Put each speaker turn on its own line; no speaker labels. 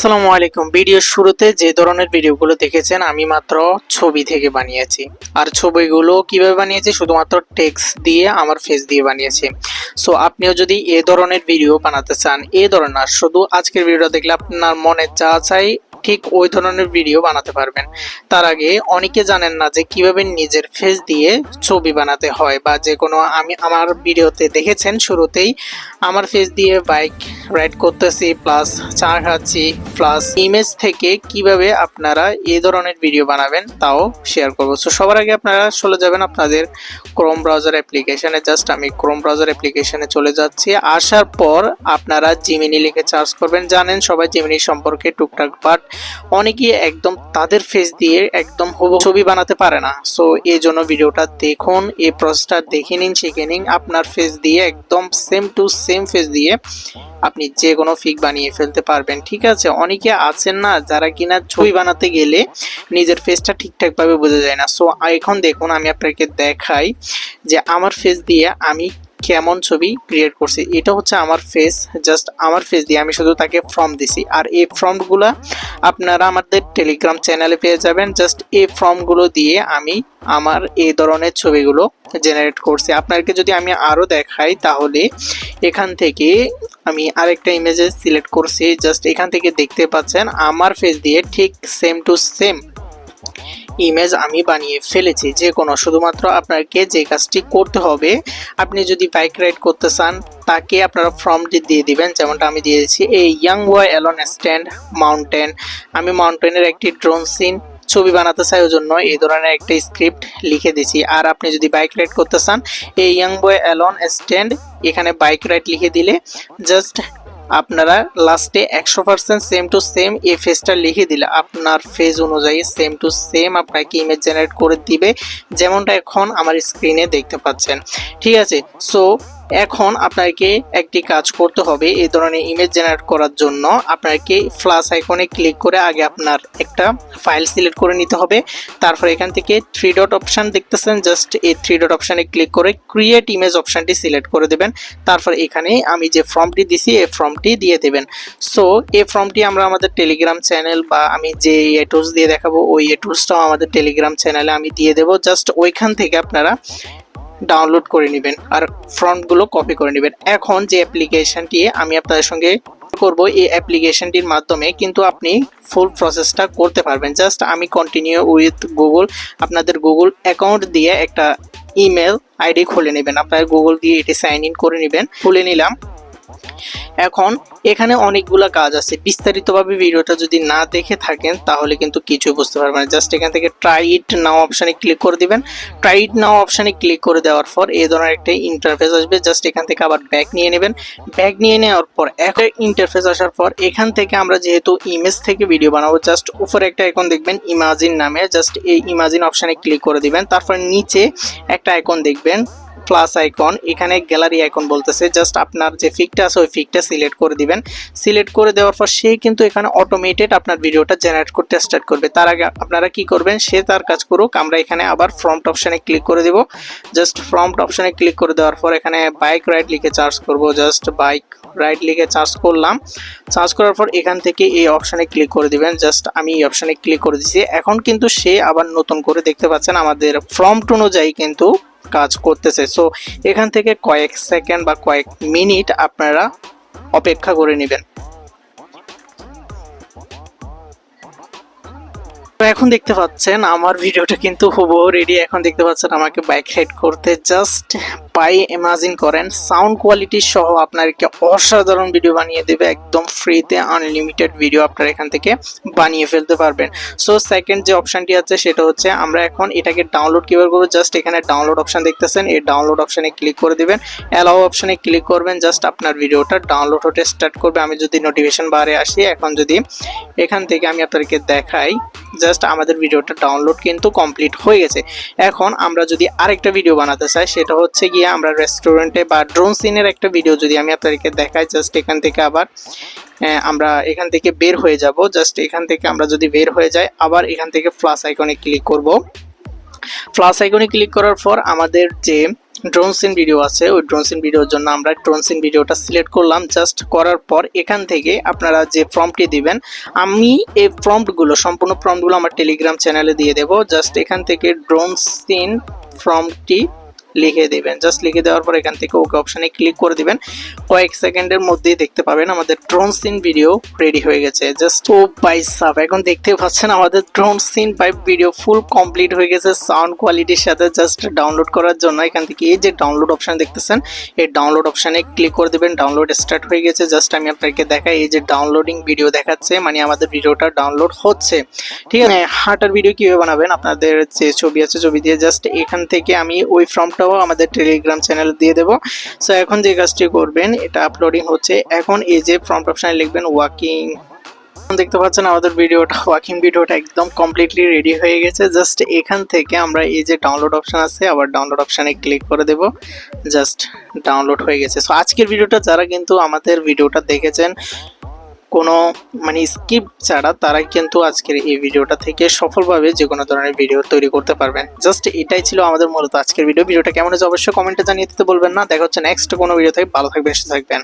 আসসালামু আলাইকুম। ভিডিওর শুরুতে যে ধরনের ভিডিওগুলো দেখেছেন, আমি মাত্র ছবি থেকে বানিয়েছি। আর ছবিগুলো কীভাবে বানিয়েছি? শুধুমাত্র টেক্সট দিয়ে আমার ফেস দিয়ে বানিয়েছি। সো আপনিও যদি এ ধরনের ভিডিও বানাতে চান, এ ধরনের শুধু আজকের ভিডিও দেখলে আপনার মনে যা চাই, ঠিক ওই ধরনের ভিডিও বানাতে পারবেন। তার আগে অনেকে জানেন না যে কীভাবে নিজের ফেস দিয়ে ছবি বানাতে হয়, বা যে কোনো আমি আমার ভিডিওতে দেখেছেন শুরুতেই, আমার ফেস দিয়ে বাইক রাইড করতেছি প্লাস চা খাচ্ছি প্লাস ইমেজ থেকে কীভাবে আপনারা এই ধরনের ভিডিও বানাবেন, তাও শেয়ার করব। সো সবার আগে আপনারা চলে যাবেন আপনাদের ক্রোম ব্রাউজার অ্যাপ্লিকেশনে জাস্ট আমি ক্রোম ব্রাউজার অ্যাপ্লিকেশনে চলে যাচ্ছি। আসার পর আপনারা জিমিনি লিখে চার্জ করবেন। জানেন সবাই জিমিনি সম্পর্কে টুকটাক বাট অনেকেই একদম তাদের ফেস দিয়ে একদম হুবহু ছবি বানাতে পারে না। সো এই জন্য ভিডিওটা দেখুন, এই প্রসেসটা দেখে নিন, শিখে নিন। আপনার ফেস দিয়ে একদম সেম টু সেম ফেস দিয়ে আপনি যে কোনো ফিক বানিয়ে ফেলতে পারবেন, ঠিক আছে? অনেকে আছেন না যারা কিনা ছবি বানাতে গেলে নিজের ফেসটা ঠিকঠাকভাবে বোঝা যায় না। সো এখন দেখুন, আমি আপনাকে দেখাই যে আমার ফেস দিয়ে আমি কেমন ছবি ক্রিয়েট করছি, এটা হচ্ছে আমার ফেস জাস্ট আমার ফেস দিয়ে আমি শুধু তাকে ফর্ম দিছি। আর এই ফর্মগুলো আপনারা আমাদের টেলিগ্রাম চ্যানেলে পেয়ে যাবেন জাস্ট এই ফর্মগুলো দিয়ে আমি আমার এই ধরনের ছবিগুলো জেনারেট করছি। আপনাকে যদি আমি আরও দেখাই, তাহলে এখান থেকে আমি আরেকটা ইমেজে সিলেক্ট করছি। জাস্ট এখান থেকে দেখতে পাচ্ছেন, আমার ফেস দিয়ে ঠিক সেম টু সেম ইমেজ আমি বানিয়ে ফেলেছি যে কোনো, শুধুমাত্র আপনাকে যে কাজটি করতে হবে, আপনি যদি বাইক রাইড করতে চান, তাকে আপনারা ফর্মটি দিয়ে দিবেন। যেমনটা আমি দিয়ে দিচ্ছি এই young boy alone stand mountain আমি মাউন্টেনের একটি ড্রোন সিন ছবি বানাতে চাই ওই জন্য এই ধরনের একটা স্ক্রিপ্ট লিখে দিছি আর আপনি যদি বাইক রাইড করতে চান, এই ইয়াং বয় অ্যালন স্ট্যান্ড এখানে বাইক রাইড লিখে দিলে জাস্ট আপনারা লাস্টে একশো পার্সেন্ট সেম টু সেম এই ফেজটা লিখে দিলে আপনার ফেজ অনুযায়ী সেম টু সেম আপনাকে ইমেজ জেনারেট করে দিবে, যেমনটা এখন আমার স্ক্রিনে দেখতে পাচ্ছেন। ঠিক আছে? সো এখন আপনাকে একটি কাজ করতে হবে, এই ধরনের ইমেজ জেনারেট করার জন্য আপনাকে ফ্লাস আইকনে ক্লিক করে আগে আপনার একটা ফাইল সিলেক্ট করে নিতে হবে। তারপর এখান থেকে থ্রি ডট অপশান দেখতেছেন জাস্ট এই থ্রি ডট অপশানে ক্লিক করে ক্রিয়েট ইমেজ অপশানটি সিলেক্ট করে দেবেন। তারপর এখানে আমি যে ফর্মটি দিছি, এই ফর্মটি দিয়ে দেবেন। সো এই ফর্মটি আমরা আমাদের টেলিগ্রাম চ্যানেল বা আমি যে এ টুলস দিয়ে দেখাবো, ওই এ টুলসটাও আমাদের টেলিগ্রাম চ্যানেলে আমি দিয়ে দেবো। জাস্ট ওইখান থেকে আপনারা ডাউনলোড করে নেবেন আর ফ্রন্টগুলো কপি করে নেবেন। এখন যে অ্যাপ্লিকেশনটি আমি আপনাদের সঙ্গে করব, এই অ্যাপ্লিকেশনটির মাধ্যমে কিন্তু আপনি ফুল প্রসেসটা করতে পারবেন। জাস্ট আমি কন্টিনিউ উইথ গুগল আপনাদের গুগল অ্যাকাউন্ট দিয়ে একটা ইমেল আইডি খুলে নেবেন। আপনার গুগল দিয়ে এটি সাইন ইন করে নেবেন। খুলে নিলাম। এখন এখানে অনেকগুলো কাজ আছে। বিস্তারিতভাবে ভিডিওটা যদি না দেখে থাকেন, তাহলে কিন্তু কিছুই বুঝতে পারবেন জাস্ট এখান থেকে ট্রাই ইট নাও অপশানে ক্লিক করে দিবেন। ট্রাই ইট নাও অপশানে ক্লিক করে দেওয়ার পর এই ধরনের একটা ইন্টারফেস আসবে। জাস্ট এখান থেকে আবার ব্যাক নিয়ে নেবেন। ব্যাক নিয়ে নেওয়ার পর একটা ইন্টারফেস আসার পর এখান থেকে আমরা যেহেতু ইমেজ থেকে ভিডিও বানাবো, জাস্ট উপরে একটা আইকন দেখবেন ইমাজিন নামে। জাস্ট এই ইমাজিন অপশানে ক্লিক করে দিবেন। তারপর নিচে একটা আইকন দেখবেন। প্লাস আইকন এখানে গ্যালারি আইকন বলতেছে জাস্ট আপনার যে ফিকটা আছে, ওই ফিকটা সিলেক্ট করে দিবেন। সিলেক্ট করে দেওয়ার পর সে কিন্তু এখানে অটোমেটেড আপনার ভিডিওটা জেনারেট করতে স্টার্ট করবে। তার আগে আপনারা কি করবেন, সে তার কাজ করুক, আমরা এখানে আবার ফ্রন্ট অপশানে ক্লিক করে দেব। জাস্ট ফ্রন্ট অপশানে ক্লিক করে দেওয়ার পর এখানে বাইক রাইড লিখে চার্জ করব জাস্ট বাইক রাইট লিখে চার্জ করলাম। চার্জ করার পর এখান থেকে এই অপশানে ক্লিক করে দিবেন জাস্ট আমি এই অপশানে ক্লিক করে দিচ্ছি এখন কিন্তু সে আবার নতুন করে দেখতে পাচ্ছেন, আমাদের ফ্রন্ট অনুযায়ী কিন্তু কাজ করতেছে। সো এখান থেকে কয়েক সেকেন্ড বা কয়েক মিনিট আপনারা অপেক্ষা করে নেবেন। তো এখন দেখতে পাচ্ছেন, আমার ভিডিওটা কিন্তু হুবহু রেডি এখন দেখতে পাচ্ছেন আমাকে বাইক রাইড করতে জাস্ট পাই ইমাজিন করেন সাউন্ড কোয়ালিটি সহ আপনাকে অসাধারণ ভিডিও বানিয়ে দেবে, একদম ফ্রিতে আনলিমিটেড ভিডিও আপনারা এখান থেকে বানিয়ে ফেলতে পারবেন। সো সেকেন্ড যে অপশানটি আছে, সেটা হচ্ছে আমরা এখন এটাকে ডাউনলোড কীভাবে করব? জাস্ট এখানে ডাউনলোড অপশন দেখতেছেন, এই ডাউনলোড অপশানে ক্লিক করে দেবেন। অ্যালাও অপশানে ক্লিক করবেন জাস্ট আপনার ভিডিওটা ডাউনলোড হতে স্টার্ট করবে। আমি যদি নোটিফিকেশন বারে আসি, এখন যদি এখান থেকে আমি আপনাদেরকে দেখাই জাস্ট আমাদের ভিডিওটা ডাউনলোড কিন্তু কমপ্লিট হয়ে গেছে। এখন আমরা যদি আরেকটা ভিডিও বানাতে চাই, সেটা হচ্ছে গিয়ে আমরা রেস্টুরেন্টে বা ড্রোন সিনের একটা ভিডিও যদি আমি আপনাদেরকে দেখাই জাস্ট এখান থেকে আবার আমরা এখান থেকে বের হয়ে যাব। জাস্ট এখান থেকে আমরা যদি বের হয়ে যাই, আবার এখান থেকে ফ্লাস আইকনে ক্লিক করব। ফ্লাস আইকনে ক্লিক করার পর আমাদের যে ড্রোন সিন ভিডিও আছে, ওই ড্রোন সিন ভিডিওর জন্য আমরা ড্রোন সিন ভিডিওটা সিলেক্ট করলাম। জাস্ট করার পর এখান থেকে আপনারা যে ফর্মটি দিবেন, আমি এই প্রম্পটগুলো সম্পূর্ণ প্রম্পটগুলো আমার টেলিগ্রাম চ্যানেলে দিয়ে দেবো। জাস্ট এখান থেকে ড্রোন সিন ফর্মটি লিখে দেবেন। জাস্ট লিখে দেওয়ার পর এখান থেকে ওকে অপশানে ক্লিক করে দিবেন। কয়েক সেকেন্ডের মধ্যেই দেখতে পাবেন আমাদের ড্রোন সিন ভিডিও রেডি হয়ে গেছে। জাস্ট ও বাই সাব এখন দেখতে পাচ্ছেন আমাদের drone scene by video full complete হয়ে গেছে। সাউন্ড কোয়ালিটির সাথে জাস্ট ডাউনলোড করার জন্য এখান থেকে এই যে ডাউনলোড অপশান দেখতেছেন, এই ডাউনলোড অপশানে ক্লিক করে দেবেন। ডাউনলোড স্টার্ট হয়ে গেছে। জাস্ট আমি আপনাকে দেখাই, এই যে ডাউনলোডিং ভিডিও দেখাচ্ছে মানে আমাদের ভিডিওটা ডাউনলোড হচ্ছে। ঠিক আছে? হার্টার ভিডিও কীভাবে বানাবেন? আপনাদের যে ছবি আছে, ছবি দিয়ে জাস্ট এখান থেকে আমি ওই ফর্মটাও আমাদের টেলিগ্রাম চ্যানেল দিয়ে দেবো। সো এখন যে কাজটি করবেন, এটা আপলোডিং হচ্ছে। এখন এই যে ফ্রন্ট অপশানে লিখবেন ওয়াকিং দেখতে পাচ্ছেন আমাদের ভিডিওটা ওয়াকিং ভিডিওটা একদম কমপ্লিটলি রেডি হয়ে গেছে। জাস্ট এখান থেকে আমরা এই যে ডাউনলোড অপশন আছে, আবার ডাউনলোড অপশানে ক্লিক করে দেব। জাস্ট ডাউনলোড হয়ে গেছে। সো আজকের ভিডিওটা যারা কিন্তু আমাদের ভিডিওটা দেখেছেন কোনো মানে স্কিপ ছাড়া তারা কিন্তু আজকের এই ভিডিওটা থেকে সফলভাবে যে কোনো ধরনের ভিডিও তৈরি করতে পারবেন। জাস্ট এটাই ছিল আমাদের মূলত আজকের ভিডিও ভিডিওটা কেমন হয়েছে অবশ্যই কমেন্টে জানিয়ে দিতে বলবেন না। দেখা হচ্ছে নেক্সট কোনো ভিডিও থেকে ভালো থাকবেন, সুস্থ থাকবেন।